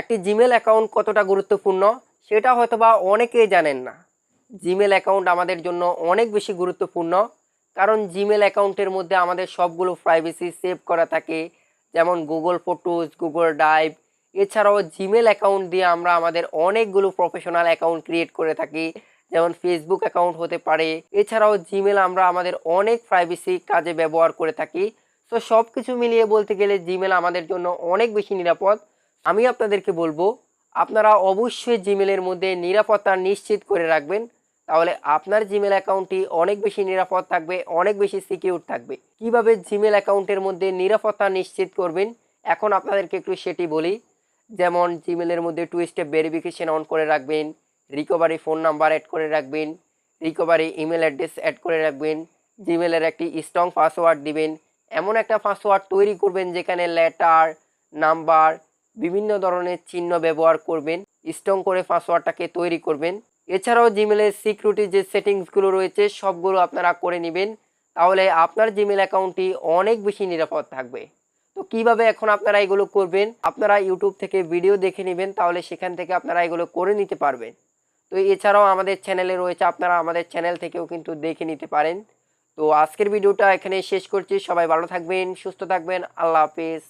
একটি Gmail account কতটা গুরুত্বপূর্ণ সেটা হয়তোবা অনেকেই জানেন না। জিমেল অ্যাকাউন্ট আমাদের জন্য অনেক বেশি গুরুত্বপূর্ণ, কারণ জিমেল অ্যাকাউন্টের মধ্যে আমাদের সবগুলো প্রাইভেসি সেভ করা থাকে, যেমন গুগল ফটোজ গুগল ড্রাইভ এছাড়াও জিমেল অ্যাকাউন্ট দিয়ে আমরা আমাদের অনেকগুলো প্রফেশনাল অ্যাকাউন্ট ক্রিয়েট করে থাকি, যেমন ফেসবুক অ্যাকাউন্ট হতে পারে, এছাড়াও জিমেল আমরা আমাদের অনেক প্রাইভেসি কাজে ব্যবহার করে থাকি। তো সব কিছু মিলিয়ে বলতে গেলে জিমেল আমাদের জন্য অনেক বেশি নিরাপদ আমি আপনাদেরকে বলব, আপনারা অবশ্যই জিমেলের মধ্যে নিরাপত্তা নিশ্চিত করে রাখবেন। তাহলে আপনার জিমেল অ্যাকাউন্টটি অনেক বেশি নিরাপদ থাকবে, অনেক বেশি সিকিউর থাকবে। কীভাবে জিমেল অ্যাকাউন্টের মধ্যে নিরাপত্তা নিশ্চিত করবেন? এখন আপনাদেরকে একটু সেটি বলি। যেমন জিমেলের মধ্যে টু স্টেপ ভেরিফিকেশন অন করে রাখবেন রিকভারি ফোন নাম্বার অ্যাড করে রাখবেন রিকভারি ইমেল অ্যাড্রেস অ্যাড করে রাখবেন জিমেলের একটি স্ট্রং পাসওয়ার্ড দিবেন। এমন একটা পাসওয়ার্ড তৈরি করবেন যেখানে লেটার নাম্বার বিভিন্ন ধরনের চিহ্ন ব্যবহার করবেন, স্ট্রং করে পাসওয়ার্ডটাকে তৈরি করবেন। এছাড়াও জিমেলের সিকিউরিটি যে সেটিংসগুলো রয়েছে, সবগুলো আপনারা করে নেবেন। তাহলে আপনার জিমেল অ্যাকাউন্টটি অনেক বেশি নিরাপদ থাকবে। তো কীভাবে এখন আপনারা এগুলো করবেন? আপনারা ইউটিউব থেকে ভিডিও দেখে নেবেন, তাহলে সেখান থেকে আপনারা এগুলো করে নিতে পারবেন। তো এছাড়াও আমাদের চ্যানেলে রয়েছে, আপনারা আমাদের চ্যানেল থেকেও কিন্তু দেখে নিতে পারেন। তো আজকের ভিডিওটা এখানে শেষ করছি। সবাই ভালো থাকবেন, সুস্থ থাকবেন। আল্লাহ হাফেজ।